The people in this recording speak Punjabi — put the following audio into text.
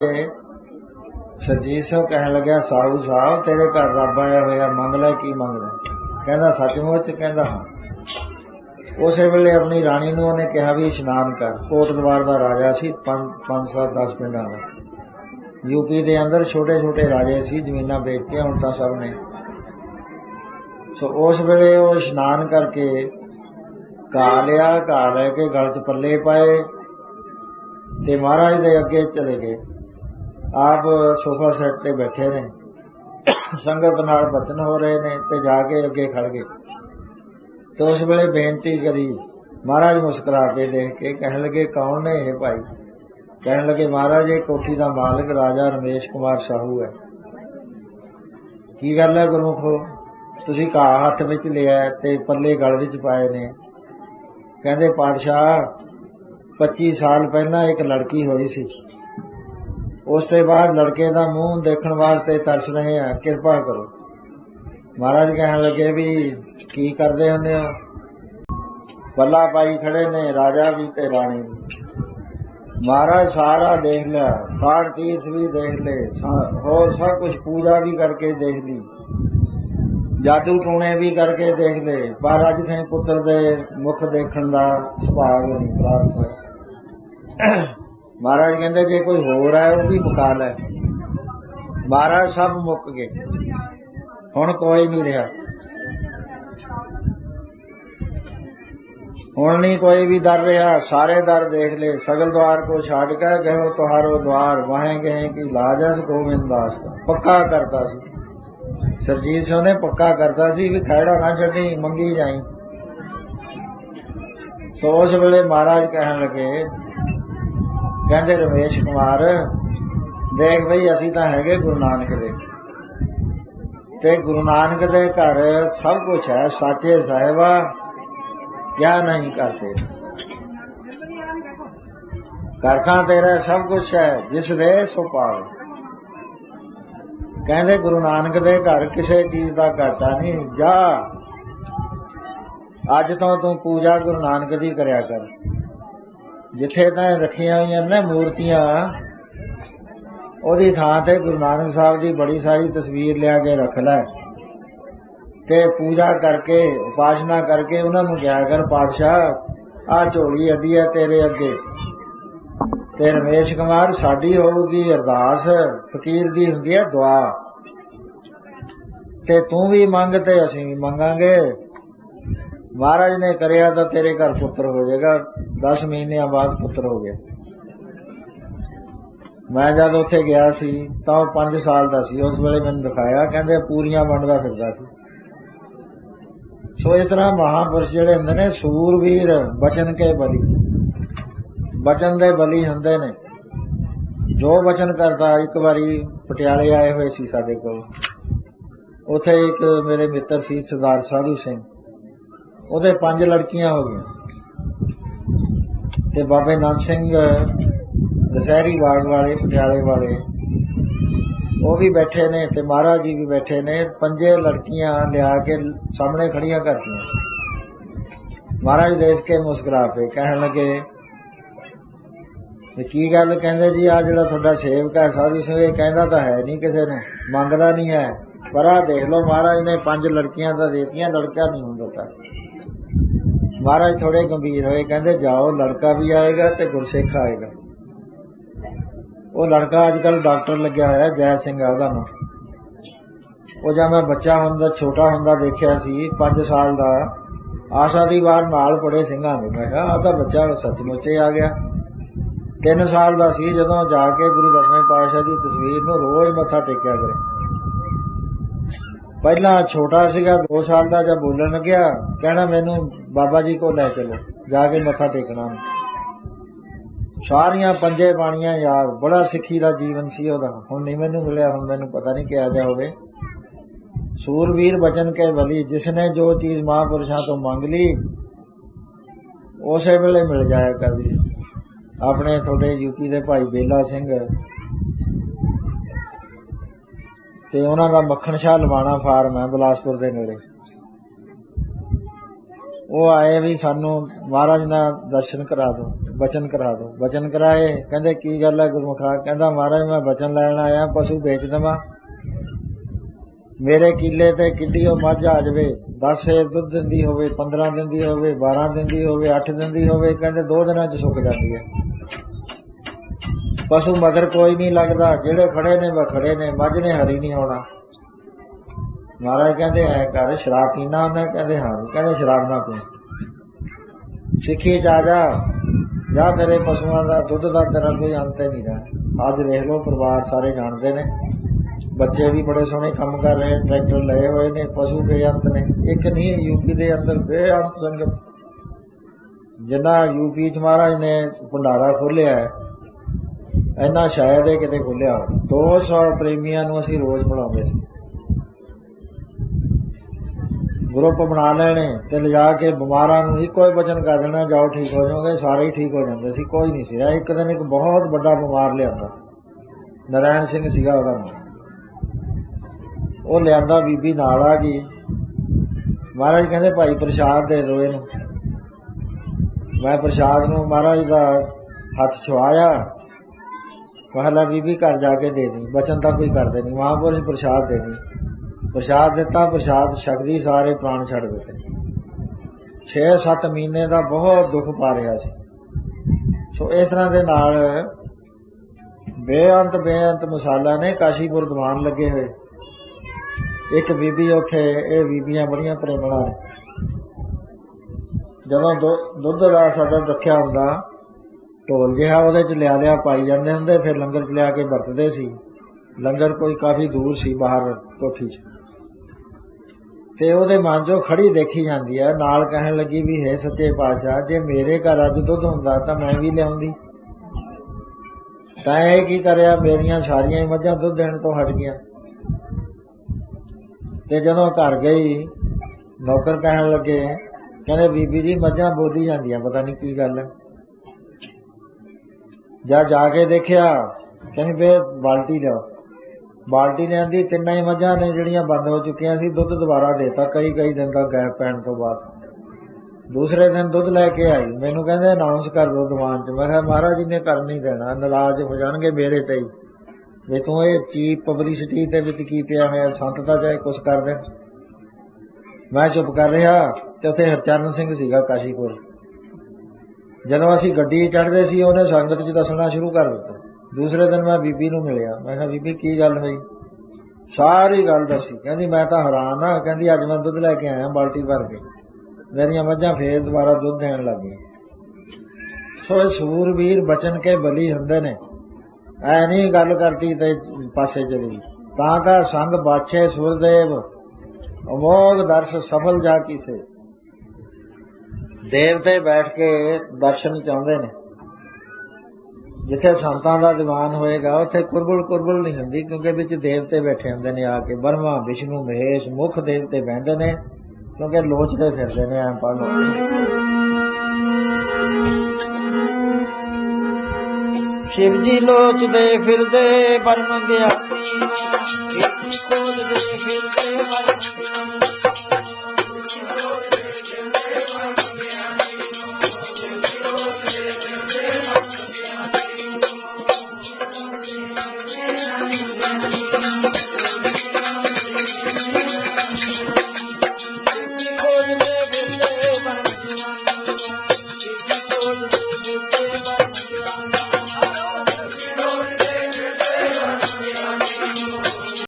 ਤੇ ਸਰਜੀਤ ਸਿੰਘ ਕਹਿਣ ਲੱਗਿਆ ਸਾਊ ਸਾਹਿਬ, ਤੇਰੇ ਘਰ ਰੱਬ ਆਇਆ ਹੋਇਆ, ਮੰਗ ਲੈ, ਕੀ ਮੰਗਦਾ ਕਹਿੰਦਾ, ਸੱਚਮੁੱਚ? ਕਹਿੰਦਾ, ਹਾਂ। ਉਸੇ ਵੇਲੇ ਆਪਣੀ ਰਾਣੀ ਨੂੰ ਉਹਨੇ ਕਿਹਾ ਵੀ ਇਸ਼ਨਾਨ ਕਰ। ਕੋਟਦਵਾਰ ਦਾ ਰਾਜਾ ਸੀ 5 5 7 10 ਪਿੰਡਾਂ ਦਾ। ਯੂਪੀ ਦੇ ਅੰਦਰ ਛੋਟੇ ਛੋਟੇ ਰਾਜੇ ਸੀ, ਜ਼ਮੀਨਾਂ ਕੇ ਹੁਣ ਤਾਂ ਸਭ ਨੇ। ਸੋ ਉਸ ਵੇਲੇ ਉਹ ਇਸ਼ਨਾਨ ਕਰਕੇ ਘਾ ਲਿਆ ਘਾ ਲੈ ਕੇ ਗਲ 'ਚ ਪੱਲੇ ਪਾਏ ਤੇ ਮਹਾਰਾਜ ਦੇ ਅੱਗੇ ਚਲੇ ਗਏ। ਆਪ ਸੋਫਾ ਸੈੱਟ ਤੇ ਬੈਠੇ ਨੇ। ਸੰਗਤ ਨਾਲ ਬਚਨ ਹੋ ਰਹੇ ਨੇ ਤੇ ਜਾ ਕੇ ਅੱਗੇ ਖੜ ਗਏ। ਤੇ ਉਸ ਵੇਲੇ ਬੇਨਤੀ ਕਰੀ, ਮਹਾਰਾਜ ਮੁਸਕਰਾ ਕੇ ਦੇਖ ਕੇ ਕਹਿਣ ਲੱਗੇ, ਕੌਣ ਨੇ ਇਹ ਭਾਈ? ਕਹਿਣ ਲੱਗੇ, ਮਹਾਰਾਜ, ਇਹ ਕੋਠੀ ਦਾ ਮਾਲਕ ਰਾਜਾ ਰਮੇਸ਼ ਕੁਮਾਰ ਸਾਹੂ ਹੈ। ਕੀ ਗੱਲ ਹੈ ਗੁਰਮੁਖੋ? ਤੁਸੀਂ ਘਾ ਹੱਥ ਵਿੱਚ ਲਿਆ ਤੇ ਪੱਲੇ ਗਲ ਵਿੱਚ ਪਾਏ ਨੇ। ਕਹਿੰਦੇ, ਪਾਤਸ਼ਾਹ 25 ਸਾਲ ਪਹਿਲਾਂ ਇੱਕ ਲੜਕੀ ਹੋਈ ਸੀ। ਉਸ ਤੋਂ ਬਾਅਦ ਲੜਕੇ ਦਾ ਮੂੰਹ ਦੇਖਣ ਵਾਸਤੇ ਤਰਸ ਰਹੇ ਆ। ਕਿਰਪਾ ਕਰੋ। ਮਹਾਰਾਜ ਕਹਿਣ ਲੱਗੇ ਵੀ ਕੀ ਕਰਦੇ ਹੁੰਦੇ ਹੋ? ਬੱਲਾ ਪਾਈ ਖੜੇ ਨੇ, ਰਾਜਾ ਵੀ ਤੇ ਰਾਣੀ ਮਹਾਰਾਜ ਸਾਰਾ ਦੇਖ ਲਿਆ। ਕਾੜ ਤੀਰਥ ਵੀ ਦੇਖ ਲਏ। ਹੋਰ ਸਭ ਕੁਝ ਪੂਜਾ ਵੀ ਕਰਕੇ ਦੇਖ ਲਈ। ਜਾਦੂ ਟੂਣੇ ਵੀ ਕਰਕੇ ਦੇਖ ਲਏ। ਪਰ ਅੱਜ ਸਿੰਘ ਪੁੱਤਰ ਦੇ ਮੁਖ ਦੇਖਣ ਦਾ ਸੁਭਾਗ ਨਹੀਂ ਪ੍ਰਾਪਤ ਹੋਇਆ। ਮਹਾਰਾਜ ਕਹਿੰਦੇ ਜੇ ਕੋਈ ਹੋਰ ਹੈ ਉਹ ਵੀ ਮੁਕਾ ਲੈ। ਮਹਾਰਾਜ ਸਭ ਮੁੱਕ ਗਏ। ਹੁਣ ਕੋਈ ਨਹੀਂ ਰਿਹਾ। ਹੁਣ ਨਹੀਂ ਕੋਈ ਵੀ ਦਰ ਰਿਹਾ। ਸਾਰੇ ਦਰ ਦੇਖ ਲੈ ਸਗਲ ਦਵਾਰ ਕੋ ਛਾੜ ਕੇ ਗਏ ਤੁਹਾਰੋ ਦਵਾਰ। ਵਾਹੇ ਗਏ ਕਿ ਲਾਜਸ ਗੋਬਿੰਦ ਦਾਸ ਪੱਕਾ ਕਰਦਾ ਸੀ। ਸਰਜੀਤ ਸਿੰਘ ਨੇ ਪੱਕਾ ਕਰਤਾ ਸੀ ਵੀ ਖੜਾ ਨਾ ਛੱਡੀ, ਮੰਗੀ ਜਾਈ। ਸੋ ਉਸ ਵੇਲੇ ਮਹਾਰਾਜ ਕਹਿਣ ਲੱਗੇ ਕਹਿੰਦੇ ਰਮੇਸ਼ ਕੁਮਾਰ, ਦੇਖ ਬਈ, ਅਸੀਂ ਤਾਂ ਹੈਗੇ ਗੁਰੂ ਨਾਨਕ ਦੇ। ਤੇ ਗੁਰੂ ਨਾਨਕ ਦੇ ਘਰ ਸਭ ਕੁਝ ਹੈ, ਸਾਚੇ ਸਾਹਿਬਾ ਕਿਆ ਨਹੀਂ ਕਰਤੇ ਕਰਤਾ ਤੇਰਾ ਸਭ ਕੁਝ ਹੈ, ਜਿਸ ਦੇ ਸੋ ਪਾਵੇ ਕਹਿੰਦੇ ਗੁਰੂ ਨਾਨਕ ਦੇ ਘਰ ਕਿਸੇ ਚੀਜ਼ ਦਾ ਘਾਟਾ ਨਹੀਂ, ਜਾ। ਅੱਜ ਤੋਂ ਤੂੰ ਪੂਜਾ ਗੁਰੂ ਨਾਨਕ ਦੀ ਕਰਿਆ ਕਰ। ਜਿੱਥੇ ਤਾਂ ਰੱਖੀਆਂ ਹੋਈਆਂ ਨੇ ਮੂਰਤੀਆਂ, ਉਹਦੀ ਥਾਂ ਤੇ ਗੁਰੂ ਨਾਨਕ ਸਾਹਿਬ ਦੀ ਬੜੀ ਸਾਰੀ ਤਸਵੀਰ ਲਿਆ ਕੇ ਰੱਖ ਲੈ ਤੇ ਪੂਜਾ ਕਰਕੇ, ਉਪਾਸ਼ਨਾ ਕਰਕੇ ਉਹਨਾਂ ਨੂੰ ਕਿਹਾ ਕਰ, ਪਾਤਸ਼ਾਹ ਆ ਝੋਲੀ ਅੱਡੀ ਹੈ ਤੇਰੇ ਅੱਗੇ। ਤੇ ਰਮੇਸ਼ ਕੁਮਾਰ, ਸਾਡੀ ਹੋਊਗੀ ਅਰਦਾਸ, ਫਕੀਰ ਦੀ ਹੁੰਦੀ ਹੈ ਦੁਆ। ਤੇ ਤੂੰ ਵੀ ਮੰਗ ਤੇ ਅਸੀਂ ਵੀ ਮੰਗਾਂਗੇ। ਮਹਾਰਾਜ ਨੇ ਕਰਿਆ ਤਾਂ ਤੇਰੇ ਘਰ ਪੁੱਤਰ ਹੋ ਜਾਏਗਾ। 10 ਮਹੀਨਿਆਂ ਬਾਅਦ ਪੁੱਤਰ ਹੋ ਗਿਆ। ਮੈਂ ਜਦ ਉੱਥੇ ਗਿਆ ਸੀ, ਤਾਂ ਉਹ 5 ਸਾਲ ਦਾ ਸੀ। ਉਸ ਵੇਲੇ ਮੈਨੂੰ ਦਿਖਾਇਆ, ਕਹਿੰਦੇ ਪੂਰੀਆਂ ਵੰਡਦਾ ਫਿਰਦਾ ਸੀ। ਸੋ ਇਸ ਤਰ੍ਹਾਂ ਮਹਾਪੁਰਸ਼ ਜਿਹੜੇ ਹੁੰਦੇ ਨੇ ਸੂਰਵੀਰ ਬਚਨ ਕੇ ਬਲੀ। ਬਚਨ ਦੇ ਬਲੀ ਹੁੰਦੇ ਨੇ। ਜੋ ਬਚਨ ਕਰਦਾ, ਇੱਕ ਵਾਰੀ ਪਟਿਆਲੇ ਆਏ ਹੋਏ ਸੀ ਸਾਡੇ ਕੋਲ। ਉੱਥੇ ਇੱਕ ਮੇਰੇ ਮਿੱਤਰ ਸੀ, ਸਰਦਾਰ ਸਾਧੂ ਸਿੰਘ। ਉਹਦੇ ਪੰਜ ਲੜਕੀਆਂ ਹੋ ਗਈਆਂ। ਤੇ ਬਾਬੇ ਨਾਨਕ ਸਿੰਘ ਦਸਹਿਰੀ ਬਾਗ ਵਾਲੇ, ਪਟਿਆਲੇ ਵਾਲੇ, ਉਹ ਵੀ ਬੈਠੇ ਨੇ ਤੇ ਮਹਾਰਾਜ ਜੀ ਵੀ ਬੈਠੇ ਨੇ। ਪੰਜੇ ਲੜਕੀਆਂ ਲਿਆ ਕੇ ਸਾਹਮਣੇ ਖੜੀਆਂ ਕਰਤੀਆਂ। ਮਹਾਰਾਜ ਦੇਖ ਕੇ ਮੁਸਕਰਾ ਪਏ, ਕਹਿਣ ਲੱਗੇ, ਤੇ ਕੀ ਗੱਲ? ਕਹਿੰਦੇ, ਜੀ ਆ ਜਿਹੜਾ ਤੁਹਾਡਾ ਸੇਵਕ ਹੈ, ਸਾਧੂ ਸਿੰਘ, ਇਹ ਕਹਿੰਦਾ ਤਾਂ ਹੈ ਨਹੀਂ ਕਿਸੇ ਨੇ, ਮੰਗਦਾ ਨਹੀਂ ਹੈ। ਪਰ ਆ ਦੇਖ ਲਓ, ਮਹਾਰਾਜ ਨੇ ਪੰਜ ਲੜਕੀਆਂ ਤਾਂ ਦੇਤੀਆਂ, ਲੜਕਾ ਨਹੀਂ ਹੁੰਦਾ ਤਾਂ। ਮਹਾਰਾਜ ਥੋੜੇ ਗੰਭੀਰ ਹੋਏ, ਕਹਿੰਦੇ ਜਾਓ, ਲੜਕਾ ਵੀ ਆਏਗਾ ਤੇ ਗੁਰਸਿੱਖ ਆਏਗਾ। ਉਹ ਲੜਕਾ ਅੱਜ ਕੱਲ ਡਾਕਟਰ ਲੱਗਿਆ ਹੋਇਆ, ਜੈ ਸਿੰਘ ਆ ਉਹਦਾ ਨਾਮ। ਉਹ ਜਦ ਮੈਂ ਬੱਚਾ ਹੁੰਦਾ, ਛੋਟਾ ਹੁੰਦਾ ਦੇਖਿਆ ਸੀ 5 ਸਾਲ ਦਾ, ਆਸ਼ਾ ਦੀ ਵਾਰ ਨਾਲ ਪੜੇ ਸਿੰਘਾਂ ਦੇ ਮੈਂ ਕਿਹਾ ਆ ਤਾਂ ਬੱਚਾ ਸੱਚਮੁੱਚ ਆ ਗਿਆ। 3 ਸਾਲ ਦਾ ਸੀ, ਜਦੋਂ ਜਾ ਕੇ ਗੁਰੂ ਦਸਵੇਂ ਪਾਤਸ਼ਾਹ ਦੀ ਤਸਵੀਰ ਨੂੰ ਰੋਜ਼ ਮੱਥਾ ਟੇਕਿਆ ਕਰੇ। ਪਹਿਲਾਂ ਛੋਟਾ ਸੀਗਾ 2 ਸਾਲ ਦਾ ਜਦ ਬੋਲਣ ਲੱਗਿਆ, ਕਹਿਣਾ ਮੈਨੂੰ, ਬਾਬਾ ਜੀ ਕੋਲ ਲੈ ਚਲੋ। ਜਾ ਕੇ ਮੱਥਾ ਟੇਕਣਾ। ਸਾਰੀਆਂ ਪੰਜੇ ਬਾਣੀਆਂ ਯਾਦ, ਬੜਾ ਸਿੱਖੀ ਦਾ ਜੀਵਨ ਸੀ ਉਹਦਾ। ਹੁਣ ਨਹੀਂ ਮੈਨੂੰ ਮਿਲਿਆ, ਹੁਣ ਮੈਨੂੰ ਪਤਾ ਨਹੀਂ ਕਿਹਾ ਜਾ ਹੋਵੇ। ਸੂਰਵੀਰ ਬਚਨ ਕੇ ਬਲੀ, ਜਿਸਨੇ ਜੋ ਚੀਜ਼ ਮਹਾਪੁਰਸ਼ਾਂ ਤੋਂ ਮੰਗ ਲਈ, ਉਸੇ ਵੇਲੇ ਮਿਲ ਜਾਇਆ ਕਰਦੀ। ਆਪਣੇ ਤੁਹਾਡੇ ਯੂਪੀ ਦੇ ਭਾਈ ਬੇਲਾ ਸਿੰਘ ਤੇ ਉਹਨਾਂ ਦਾ ਮੱਖਣ ਸ਼ਾਹ ਲਵਾਣਾ ਫਾਰਮ ਹੈ ਬਲਾਸਪੁਰ ਦੇ ਨੇੜੇ। ਉਹ ਆਏ ਵੀ ਸਾਨੂੰ, ਮਹਾਰਾਜ ਦਾ ਦਰਸ਼ਨ ਕਰਾ ਦਿਓ ਬਚਨ ਕਰਾ ਦਿਓ ਬਚਨ ਕਰਾਏ, ਕਹਿੰਦੇ ਕੀ ਗੱਲ ਹੈ ਗੁਰਮੁਖਾ? ਕਹਿੰਦਾ, ਮਹਾਰਾਜ, ਮੈਂ ਬਚਨ ਲੈਣ ਆਇਆ, ਪਸ਼ੂ ਵੇਚ ਦਵਾਂ। ਮੇਰੇ ਕਿੱਲੇ ਤੇ ਕਿੱਡੀ ਉਹ ਮੱਝ ਆ ਜਾਵੇ 10 ਸੇ ਦੁੱਧ ਦਿੰਦੀ ਹੋਵੇ 15 ਦਿੰਦੀ ਹੋਵੇ 12 ਦਿੰਦੀ ਹੋਵੇ 8 ਦਿੰਦੀ ਹੋਵੇ, ਕਹਿੰਦੇ ਦੋ ਦਿਨਾਂ 'ਚ ਸੁੱਕ ਜਾਂਦੀ ਹੈ। ਪਸ਼ੂ ਮਗਰ ਕੋਈ ਨਹੀਂ ਲੱਗਦਾ, ਜਿਹੜੇ ਖੜੇ ਨੇ ਵਾ ਖੜੇ ਨੇ, ਮੱਝ ਨੇ ਹਰੀ ਨਹੀਂ ਹੋਣਾ ਮਹਾਰਾਜ ਕਹਿੰਦੇ, ਐ ਕਰ, ਸ਼ਰਾਬ ਪੀਣਾ ਉਹਨੇ ਕਹਿੰਦੇ, ਹਾਂ। ਕਹਿੰਦੇ, ਸ਼ਰਾਬ ਨਾ ਪੀ। ਸਿੱਖੀ ਜਾ ਜਾ। ਜਾ ਤੇਰੇ ਪਸ਼ੂਆਂ ਦਾ, ਦੁੱਧ ਦਾ ਤੇਰਾ ਕੋਈ ਅੰਤ ਨਹੀਂ ਰਹਾ। ਅੱਜ ਦੇਖ ਲਓ, ਪਰਿਵਾਰ ਸਾਰੇ ਜਾਣਦੇ ਨੇ। ਬੱਚੇ ਵੀ ਬੜੇ ਸੋਹਣੇ ਕੰਮ ਕਰ ਰਹੇ ਟਰੈਕਟਰ ਲਏ ਹੋਏ ਨੇ, ਪਸ਼ੂ ਬੇਅੰਤ ਨੇ। ਇੱਕ ਨਹੀਂ ਯੂਪੀ ਦੇ ਅੰਦਰ ਬੇਅੰਤ ਸੰਗਤ। ਜਿੰਨਾ ਯੂਪੀ ਚ ਮਹਾਰਾਜ ਨੇ ਭੰਡਾਰਾ ਖੋਲਿਆ ਹੈ ਇੰਨਾ ਸ਼ਾਇਦ ਇਹ ਕਿਤੇ ਖੋਲਿਆ 200 ਪ੍ਰੇਮੀਆਂ ਨੂੰ ਅਸੀਂ ਰੋਜ਼ ਬਣਾਉਂਦੇ ਸੀ। ਗਰੁੱਪ ਬਣਾ ਲੈਣੇ ਤੇ ਲਿਜਾ ਕੇ ਬਿਮਾਰਾਂ ਨੂੰ ਇੱਕੋ ਹੀ ਬਚਨ ਕਰ ਦੇਣਾ, ਜਾਓ ਠੀਕ ਹੋ ਜਾਓਗੇ, ਸਾਰੇ ਹੀ ਠੀਕ ਹੋ ਜਾਂਦੇ ਸੀ, ਕੋਈ ਨਹੀਂ ਸੀ ਇੱਕ ਦਿਨ ਇੱਕ ਬਹੁਤ ਵੱਡਾ ਬਿਮਾਰ ਲਿਆਂਦਾ। ਨਰਾਇਣ ਸਿੰਘ ਸੀਗਾ ਉਹਦਾ ਨਾਮ। ਉਹ ਲਿਆਂਦਾ, ਬੀਬੀ ਨਾਲ ਆ ਗਈ। ਮਹਾਰਾਜ ਕਹਿੰਦੇ, ਭਾਈ ਪ੍ਰਸ਼ਾਦ ਦੇ ਦਿਓ ਇਹਨੂੰ। ਮੈਂ ਪ੍ਰਸ਼ਾਦ ਨੂੰ ਮਹਾਰਾਜ ਦਾ ਹੱਥ ਛੁਆਇਆ। ਪਹਿਲਾ ਬੀਬੀ ਘਰ ਜਾ ਕੇ ਦੇ ਦੀ ਬਚਨ ਤਾਂ ਕੋਈ ਕਰਦੇ ਨਹੀਂ, ਮਹਾਂਪੁਰਸ਼ ਪ੍ਰਸ਼ਾਦ ਦੇ ਦੀ ਪ੍ਰਸ਼ਾਦ ਦਿੱਤਾ, ਪ੍ਰਸ਼ਾਦ ਸ਼ਕਤੀ ਸਾਰੇ ਪ੍ਰਾਣ ਛੱਡ ਦਿੱਤੇ। 6-7 ਮਹੀਨੇ ਦਾ ਬਹੁਤ ਦੁੱਖ ਪਾ ਰਿਹਾ ਸੀ। ਸੋ ਇਸ ਤਰ੍ਹਾਂ ਦੇ ਨਾਲ ਬੇਅੰਤ ਬੇਅੰਤ ਮਸਾਲਾ ਨੇ ਕਾਸ਼ੀਪੁਰ ਦੀਵਾਨ ਲੱਗੇ ਹੋਏ। ਇੱਕ ਬੀਬੀ ਉੱਥੇ, ਇਹ ਬੀਬੀਆਂ ਬੜੀਆਂ ਪ੍ਰੇਮਣਾ ਨੇ। ਜਦੋਂ ਦੁੱਧ ਦਾ ਸਾਡਾ ਰੱਖਿਆ ਹੁੰਦਾ ਢੋਲ ਜਿਹਾ ਉਹਦੇ ਚ ਲਿਆ ਲਿਆ ਪਾਈ ਜਾਂਦੇ ਹੁੰਦੇ, ਫਿਰ ਲੰਗਰ ਚ ਲਿਆ ਕੇ ਵਰਤਦੇ ਸੀ। ਲੰਗਰ ਕੋਈ ਕਾਫੀ ਦੂਰ ਸੀ, ਬਾਹਰ ਕੋਠੀ 'ਚ। ਤੇ ਉਹਦੇ ਮਨ 'ਚੋਂ ਖੜੀ ਦੇਖੀ ਜਾਂਦੀ ਹੈ, ਨਾਲ ਕਹਿਣ ਲੱਗੀ ਵੀ, ਹੈ ਸੱਚੇ ਪਾਤਸ਼ਾਹ, ਜੇ ਮੇਰੇ ਘਰ ਅੱਜ ਦੁੱਧ ਹੁੰਦਾ ਤਾਂ ਮੈਂ ਵੀ ਲਿਆਉਂਦੀ। ਤਾਂ ਇਹ ਕੀ ਕਰਿਆ, ਮੇਰੀਆਂ ਸਾਰੀਆਂ ਮੱਝਾਂ ਦੁੱਧ ਦੇਣ ਤੋਂ ਹਟ ਗਈਆਂ। ਤੇ ਜਦੋਂ ਘਰ ਗਈ, ਨੌਕਰ ਕਹਿਣ ਲੱਗੇ, ਕਹਿੰਦੇ, ਬੀਬੀ ਜੀ, ਮੱਝਾਂ ਬੋਦੀ ਜਾਂਦੀਆਂ, ਪਤਾ ਨਹੀਂ ਕੀ ਗੱਲ ਹੈ। ਜਾ ਜਾ ਕੇ ਦੇਖਿਆ, ਕਹਿੰਦੀ ਵੇ ਬਾਲਟੀ ਲਿਆਓ ਬਾਲਟੀ ਨੇ ਆਂਦੀ, ਤਿੰਨਾਂ ਹੀ ਮੱਝਾਂ ਨੇ ਜਿਹੜੀਆਂ ਬੰਦ ਹੋ ਚੁੱਕੀਆਂ ਸੀ, ਦੁੱਧ ਦੁਬਾਰਾ ਦੇਤਾ, ਕਈ ਕਈ ਦਿਨ ਦਾ ਗੈਪ ਪੈਣ ਤੋਂ ਬਾਅਦ। ਦੂਸਰੇ ਦਿਨ ਦੁੱਧ ਲੈ ਕੇ ਆਈ, ਮੈਨੂੰ ਕਹਿੰਦੇ ਅਨਾਉਂਸ ਕਰ ਦੋ ਦੁਕਾਨ 'ਚ। ਮੈਂ ਕਿਹਾ, ਮਹਾਰਾਜ ਨੇ ਕਰ ਨਹੀਂ ਦੇਣਾ, ਨਾਰਾਜ਼ ਹੋ ਜਾਣਗੇ ਮੇਰੇ ਤੇ ਹੀ। ਵੀ ਤੂੰ ਇਹ ਚੀਪ ਪਬਲਿਸਿਟੀ ਦੇ ਵਿੱਚ ਕੀ ਪਿਆ ਹੋਇਆ, ਸੰਤ ਤਾਂ ਚਾਹੇ ਕੁਝ ਕਰ ਦੇ ਮੈਂ ਚੁੱਪ ਕਰ ਰਿਹਾ ਤੇ ਉੱਥੇ ਹਰਚਰਨ ਸਿੰਘ ਸੀਗਾ ਕਾਸ਼ੀਪੁਰ। ਜਦੋਂ ਅਸੀਂ ਗੱਡੀ ਚੜ੍ਹਦੇ ਸੀ, ਉਹਨੇ ਸੰਗਤ 'ਚ ਦੱਸਣਾ ਸ਼ੁਰੂ ਕਰ ਦਿੱਤਾ। ਦੂਸਰੇ ਦਿਨ ਮੈਂ ਬੀਬੀ ਨੂੰ ਮਿਲਿਆ। ਮੈਂ ਕਿਹਾ, ਬੀਬੀ, ਕੀ ਗੱਲ ਹੋਈ? ਸਾਰੀ ਗੱਲ ਦੱਸੀ। ਕਹਿੰਦੀ, ਮੈਂ ਤਾਂ ਹੈਰਾਨ ਆ। ਕਹਿੰਦੀ, ਅੱਜ ਮੈਂ ਦੁੱਧ ਲੈ ਕੇ ਆਇਆ ਬਾਲਟੀ ਭਰ ਕੇ। ਮੇਰੀਆਂ ਮੱਝਾਂ ਫੇਰ ਦੁਬਾਰਾ ਦੁੱਧ ਦੇਣ ਲੱਗ ਗਈਆਂ। ਸੋ ਇਹ ਸੂਰਵੀਰ ਬਚਨ ਕੇ ਬਲੀ ਹੁੰਦੇ ਨੇ। ਐ ਨਹੀਂ ਗੱਲ ਕਰਤੀ ਤੇ ਪਾਸੇ ਚਲੀ ਤਾਂ ਕਾ ਸੰਗ ਬਾਛੇ ਸੁਰਦੇਵ, ਅਮੋਗ ਦਰਸ਼ ਸਫਲ ਜਾ ਕੀਸੇ। ਦੇਵਤੇ ਬੈਠ ਕੇ ਦਰਸ਼ਨ ਚਾਹੁੰਦੇ ਨੇ। ਜਿੱਥੇ ਸੰਤਾਂ ਦਾ ਦੀਵਾਨ ਹੋਏਗਾ, ਉੱਥੇ ਕੁਰਬਲ ਕੁਰਬਲ ਨਹੀਂ ਹੁੰਦੀ, ਕਿਉਂਕਿ ਵਿੱਚ ਦੇਵਤੇ ਬੈਠੇ ਹੁੰਦੇ ਨੇ ਆ ਕੇ। ਬਰਮਾ, ਵਿਸ਼ਨੂੰ, ਮਹੇਸ਼, ਮੁੱਖ ਦੇਵਤੇ ਬੈਠਦੇ ਨੇ, ਕਿਉਂਕਿ ਲੋਚਦੇ ਫਿਰਦੇ ਨੇ, ਐਂ ਪੜ ਲੋ ਸ਼ਿਵ ਜੀ ਲੋਚਦੇ ਫਿਰਦੇ, ਬਰਮ ਗਿਆਨੀ। ਖੋਜਦੇ ਫਿਰਦੇ, ਬਰਮ